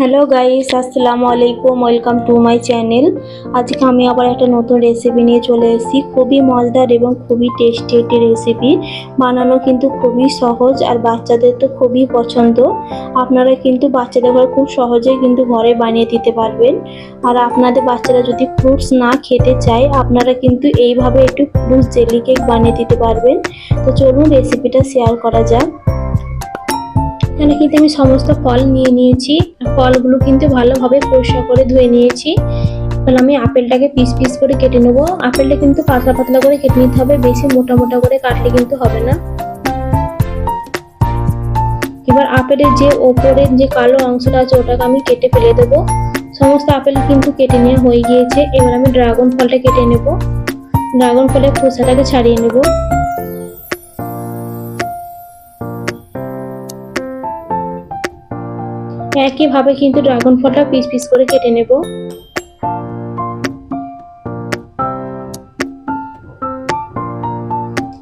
Hello guys আসসালামু আলাইকুম welcome to my channel আজকে আমি আবার একটা নতুন রেসিপি নিয়ে চলে এসেছি। খুবই মজাদার এবং খুবই টেস্টি একটি রেসিপি বানানো কিন্তু খুবই সহজ আর বাচ্চাদের তো খুবই পছন্দ। আপনারা কিন্তু বাচ্চাদের ঘরে খুব সহজেই কিন্তু ঘরে বানিয়ে দিতে পারবেন। আর আপনাদের বাচ্চারা যদি ফ্রুটস না খেতে চায়, আপনারা কিন্তু এইভাবে একটু ফ্রুটস জেলি কেক বানিয়ে দিতে পারবেন। তো চলুন রেসিপিটা শেয়ার করা যাক। এখানে কিন্তু আমি সমস্ত ফল নিয়ে নিয়েছি। ফলগুলো কিন্তু ভালোভাবে পরিষ্কার করে ধুয়ে নিয়েছি। এবার আমি আপেলটাকে পিস পিস করে কেটে নেব। আপেলটা কিন্তু পাতলা পাতলা করে কেটে নিতে হবে, বেশি মোটা মোটা করে কাটলে কিন্তু হবে না। এবার আপেলের যে ওপরের যে কালো অংশটা আছে, ওটাকে আমি কেটে ফেলে দেবো। সমস্ত আপেল কিন্তু কেটে নেওয়া হয়ে গিয়েছে। এবার আমি ড্রাগন ফলটা কেটে নেব। ড্রাগন ফলের খোসাটাকে ছাড়িয়ে নেব। একইভাবে কিন্তু ড্রাগন ফলটা পিস পিস করে কেটে নেব।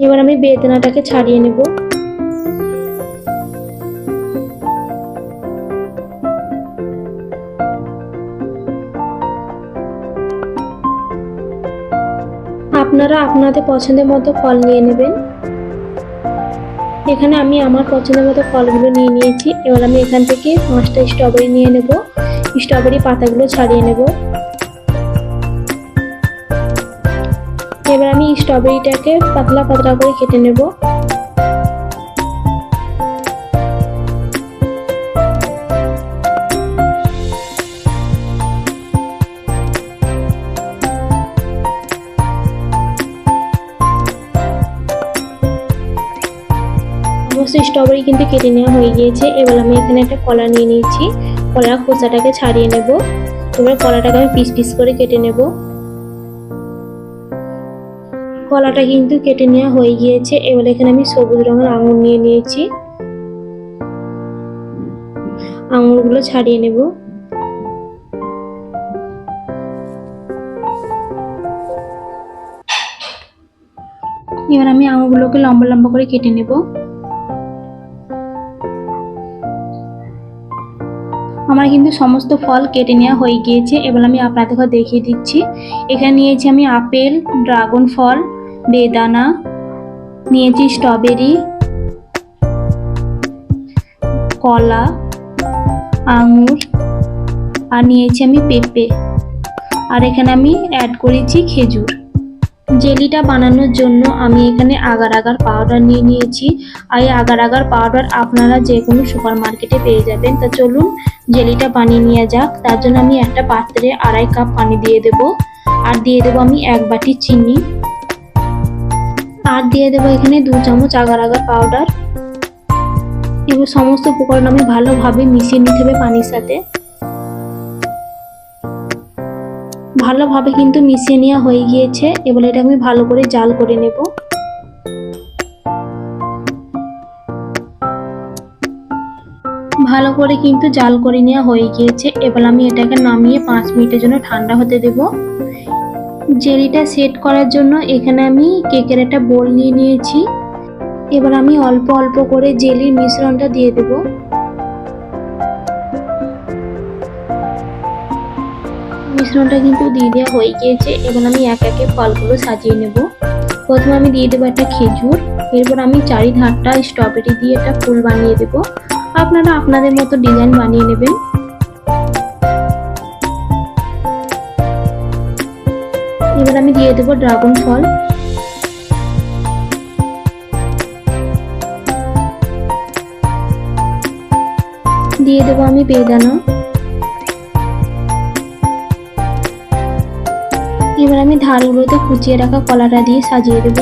এবার আমি বেদনাটাকে ছাড়িয়ে নেব। আপনারা আপনাদের পছন্দের মতো ফল নিয়ে নেবেন। এখানে আমি আমার পছন্দের মতো ফলগুলো নিয়ে নিয়েছি। এবার আমি এখান থেকে পাঁচটা স্ট্রবেরি নিয়ে নেব। স্ট্রবেরি পাতাগুলো ছাড়িয়ে নেব। এবার আমি স্ট্রবেরিটাকে পাতলা পাতলা করে কেটে নেব। সমস্ত স্ট্রবেরি কিন্তু কেটে নেওয়া হয়ে গিয়েছে। এবার আমি এখানে একটা কলা নিয়ে নিয়েছি কলার খোসাটাকে ছাড়িয়ে নেব। এবার কলাটাকে আমি পিস পিস করে কেটে নেব। কলাটা কিন্তু কেটে নেওয়া হয়ে গিয়েছে। এবার এখানে আমি সবুজ রঙের আঙুর নিয়ে নিয়েছি। আঙুরগুলো ছাড়িয়ে নেব। এবার আমি আঙুরগুলোকে লম্বা লম্বা করে কেটে নেব। আমার কিন্তু সমস্ত ফল কেটে নেওয়া হয়ে গিয়েছে। এবার আমি আপনাদেরকে দেখিয়ে দিচ্ছি। এখানে নিয়েছি আমি আপেল, ড্রাগন ফল, বেদানা, নিয়েছি স্ট্রবেরি, কলা, আঙুর, আর নিয়েছি আমি পেঁপে। আর এখানে আমি অ্যাড করেছি খেজুর। জেলিটা বানানোর জন্য আমি এখানে আগার আগার পাউডার নিয়ে নিয়েছি। আর এই আগার আগার পাউডার আপনারা যে কোনো সুপার মার্কেটে পেয়ে যাবেন। তা চলুন, জেলিটা বানিয়ে নেওয়া যাক। তার জন্য আমি একটা পাত্রে আড়াই কাপ পানি দিয়ে দেব। আর দিয়ে দেব আমি এক বাটি চিনি। আর দিয়ে দেবো এখানে দু চামচ আগার আগার পাউডার এবার সমস্ত উপকরণ আমি ভালোভাবে মিশিয়ে নিতে হবে পানির সাথে। ভালোভাবে কিন্তু মিশিয়ে নেওয়া হয়ে গিয়েছে। এবার এটা আমি ভালো করে জাল করে নেব। ভালো করে কিন্তু জাল করে নেওয়া হয়ে গিয়েছে। এবার আমি এটাকে নামিয়ে পাঁচ মিনিটের জন্য ঠান্ডা হতে দেব। জেলিটা সেট করার জন্য এখানে আমি কেকের একটা বোল নিয়ে নিয়েছি। এবার আমি অল্প অল্প করে জেলির মিশ্রণটা দিয়ে দেবো। মিশ্রণটা কিন্তু দিয়ে দেওয়া হয়ে গিয়েছে, এবার আমি এক একে ফলগুলো সাজিয়ে নেব। প্রথমে আমি দিয়ে দেবো একটা খেজুর, এরপর আমি চারিধারটা স্ট্রবেরি দিয়ে একটা ফুল বানিয়ে দেব। আপনারা আপনাদের মতো ডিজাইন বানিয়ে নেবেন। এবার আমি দিয়ে দেবো ড্রাগন ফল। দিয়ে দেবো আমি বেদানা। এবার আমি ধারগুলোতে কুচিয়ে রাখা কলাটা দিয়ে সাজিয়ে দেব।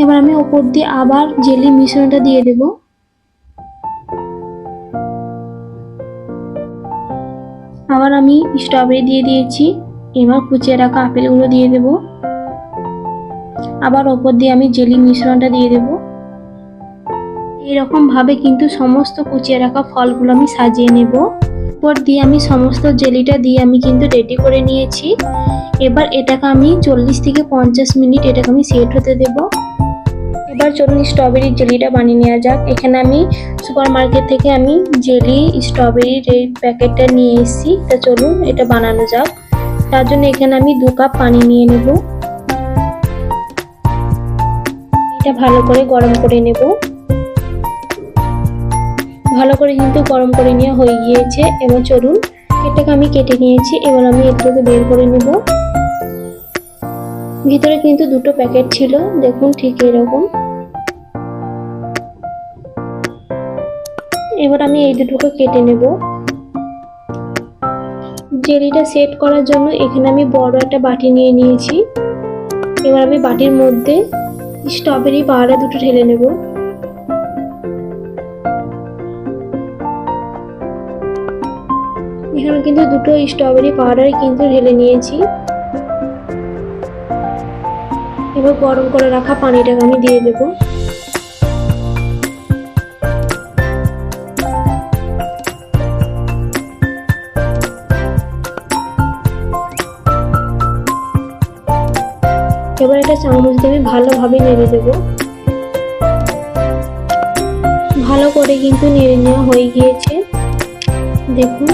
এবার আমি ওপর দিয়ে আবার জেলি মিশ্রণটা দিয়ে দেব। আবার আমি স্ট্রবেরি দিয়ে দিয়েছি। এবার কুচিয়ে রাখা আপেলগুলো দিয়ে দেব। আবার ওপর দিয়ে আমি জেলি মিশ্রণটা দিয়ে দেব। এরকম ভাবে কিন্তু সমস্ত কুচিয়ে রাখা ফলগুলো আমি সাজিয়ে নেব। উপর দিয়ে আমি সমস্ত জেলিটা দিয়ে আমি কিন্তু রেডি করে নিয়েছি। এবার এটাকে আমি চল্লিশ থেকে পঞ্চাশ মিনিট এটাকে আমি সেট হতে দেব। এবার চলুন স্ট্রবেরি জেলিটা বানিয়ে নেওয়া যাক। এখানে আমি সুপার মার্কেট থেকে আমি জেলি স্ট্রবেরির এই প্যাকেটটা নিয়ে এসেছি। তা চলুন এটা বানানো যাক। তার জন্য এখানে আমি দু কাপ পানি নিয়ে নেব। এটা ভালো করে গরম করে নেব। ভালো করে কিন্তু গরম করে নেওয়া হয়ে গিয়েছে। এবার চলুন এটাকে আমি কেটে নিয়েছি। এবার আমি এটাকে বের করে নেব। ভিতরে কিন্তু দুটো প্যাকেট ছিল। দেখুন ঠিক এরকম। এবার আমি এই দুটোকে কেটে নেব। জেলিটা সেট করার জন্য এখানে আমি বড় একটা বাটি নিয়ে নিয়েছি। এবার আমি বাটির মধ্যে স্ট্রবেরি পাহাড়া দুটো ঢেলে নেব। এখানে কিন্তু দুটো স্ট্রবেরি পাউডার কিন্তু ঢেলে নিয়েছি। এবার গরম করে রাখা পানিটাকে আমি দিয়ে দেবো। এবার এটা চামচ দিয়ে আমি ভালোভাবে নেড়ে দেবো। ভালো করে কিন্তু নেড়ে নেওয়া হয়ে গিয়েছে। দেখুন।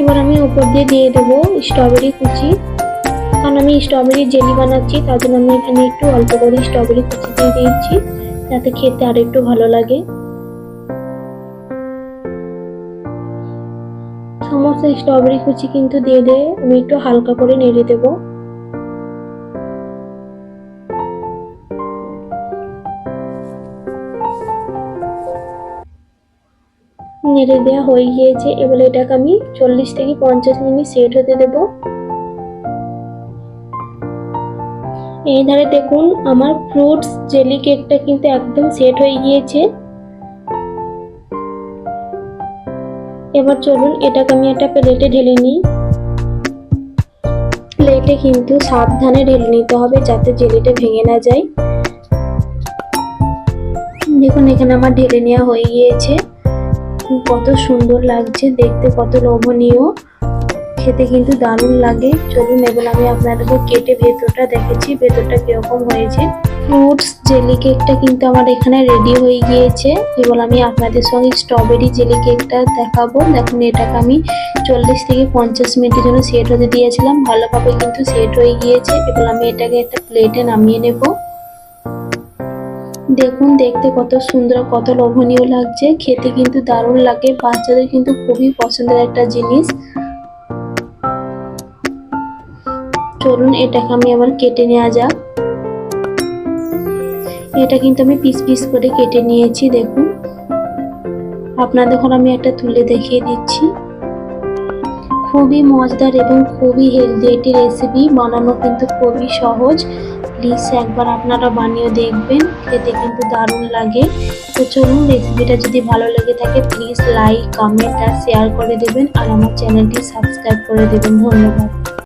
এবার আমি উপর দিয়ে দিয়ে দেবো স্ট্রবেরি কুচি। কারণ আমি স্ট্রবেরি জেলি বানাচ্ছি, তার জন্য আমি এখানে একটু অল্প করে স্ট্রবেরি কুচি দিয়ে দিয়েছি, যাতে খেতে আরও একটু ভালো লাগে। স্ট্রবেরি কুচি কিন্তু দিয়ে দিয়ে আমি একটু হালকা করে নেড়ে দেবো। নেড়ে দেওয়া হয়ে গিয়েছে, এবার এটাকে আমি চল্লিশ থেকে পঞ্চাশ মিনিট সেট হতে দেব। এই ধারে দেখুন, আমার ফ্রুটস, জেলি কেকটা কিন্তু একদম সেট হয়ে গিয়েছে। এবার চলুন, এটাকে আমি একটা প্লেটে ঢেলে নিই। প্লেটে কিন্তু সাবধানে ঢেলে নিতে হবে যাতে জেলিটা ভেঙে না যায়। দেখুন, এখানে আমার ঢেলে নেওয়া হয়ে গিয়েছে। কত সুন্দর লাগছে, দেখতে কত লোভনীয়। খেতে কিন্তু দারুণ লাগে। চলুন, এবার আমি আপনাদেরকে কেটে ভেতরটা দেখেছি ভেতরটা কীরকম হয়েছে। ফ্রুটস, জেলি কেকটা কিন্তু আমার এখানে রেডি হয়ে গিয়েছে। এবার আমি আপনাদের সঙ্গে স্ট্রবেরি জেলি কেকটা দেখাবো। দেখুন, এটাকে আমি চল্লিশ থেকে পঞ্চাশ মিনিটের জন্য সেট হতে দিয়েছিলাম। ভালোভাবে কিন্তু সেট হয়ে গিয়েছে। এবার আমি এটাকে একটা প্লেটে নামিয়ে নেব। দেখুন, দেখতে কত সুন্দর, কত লোভনীয় লাগছে। খেতে কিন্তু দারুণ লাগে। বাচ্চাদের কিন্তু খুবই পছন্দের একটা জিনিস। চলুন, এটাকে আমি আবার কেটে নেওয়া যাক। এটা কিন্তু আমি পিস পিস করে কেটে নিয়েছি, দেখুন। আপনাদের এখন আমি একটা তুলে দেখিয়ে দিচ্ছি। খুবই মজাদার এবং খুবই হেলদি একটি রেসিপি বানানো কিন্তু খুবই সহজ। প্লিজ একবার আপনারা বানিয়ে দেখবেন, খেতে কিন্তু দারুণ লাগে। তো চলুন রেসিপিটা যদি ভালো লেগে থাকে প্লিজ লাইক কমেন্ট আর শেয়ার করে দেবেন। আর আমার চ্যানেলটি সাবস্ক্রাইব করে দেবেন। ধন্যবাদ।